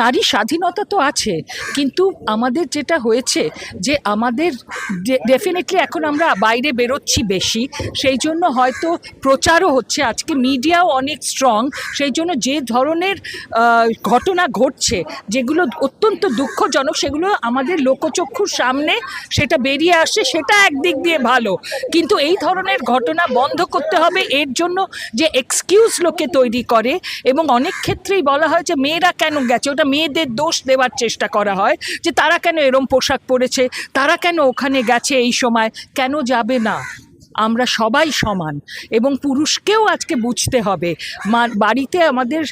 নারী? স্বাধীনতা তো আছে, কিন্তু আমাদের যেটা হয়েছে যে আমাদের ডেফিনেটলি এখন আমরা বাইরে বেরোচ্ছি বেশি, সেই জন্য হয়তো প্রচারও হচ্ছে। আজকে মিডিয়াও অনেক স্ট্রং সেই জন্য যে ধরনের ঘটনা ঘটছে, যেগুলো অত্যন্ত দুঃখজনক, সেগুলো আমাদের লোকচক্ষুর সামনে সেটা বেরিয়ে আসে, সেটা একদিক দিয়ে ভালো। কিন্তু এই ধরনের ঘটনা বন্ধ করতে হবে, এর জন্য যে এক্সকিউজ লোকে তৈরি করে, এবং অনেক ক্ষেত্রেই বলা হয় যে মেয়েরা কেন গেছে? ওটা মেয়েদের দোষ দেওয়ার চেষ্টা করা হয় যে তারা কেন এরম পোশাক পরেছে? তারা কেন ওখানে গেছে এই সময়? কেন যাবে না? আমরা সবাই সমান এবং পুরুষকেও আজকে বুঝতে হবে। বাড়িতে আমাদের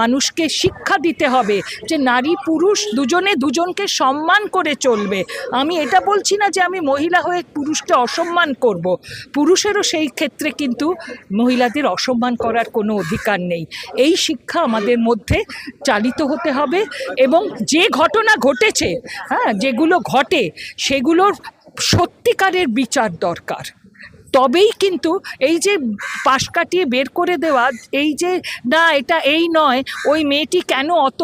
মানুষকে শিক্ষা দিতে হবে যে নারী পুরুষ দুজনে দুজনকে সম্মান করে চলবে। আমি এটা বলছি না যে আমি মহিলা হয়ে পুরুষকে অসম্মান করব। পুরুষেরও সেই ক্ষেত্রে কিন্তু মহিলাদের অসম্মান করার কোনো অধিকার নেই। এই শিক্ষা আমাদের মধ্যে চালিত হতে হবে এবং যে ঘটনা ঘটেছে হ্যাঁ যেগুলো ঘটে সেগুলোর সত্যিকারের বিচার দরকার। তবেই কিন্তু এই যে পাশ কাটিয়ে বের করে দেওয়া, এই যে না, এটা এই নয়, ওই মেয়েটি কেন অত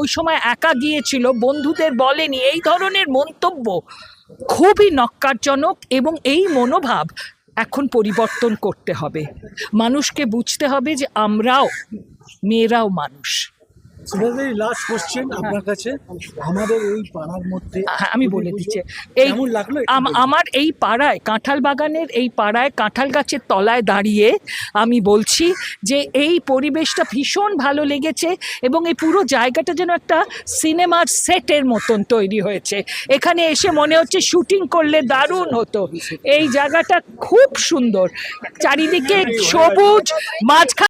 ওই সময় একা গিয়েছিল, বন্ধুদের বলেনি, এই ধরনের মন্তব্য খুবই নক্কারজনক এবং এই মনোভাব এখন পরিবর্তন করতে হবে। মানুষকে বুঝতে হবে যে আমরাও, মেয়েরাও মানুষ। লাস্ট কোশ্চেন আপনার কাছে। আমাদের এই পাড়ার মধ্যে আমি বলে দিচ্ছি। এই লাগল একটু আম- বলুন। আমার এই পাড়ায় কাঁঠাল বাগানের এই পাড়ায় কাঁঠাল গাছের তলায় দাঁড়িয়ে আমি বলছি যে এই পরিবেশটা ভীষণ ভালো লেগেছে এবং এই পুরো জায়গাটা যেন একটা সিনেমার সেটের মতন তৈরি হয়েছে। এখানে এসে মনে হচ্ছে শুটিং করলে দারুণ হতো। এই জায়গাটা খুব সুন্দর। চারিদিকে সবুজ মাঝখানে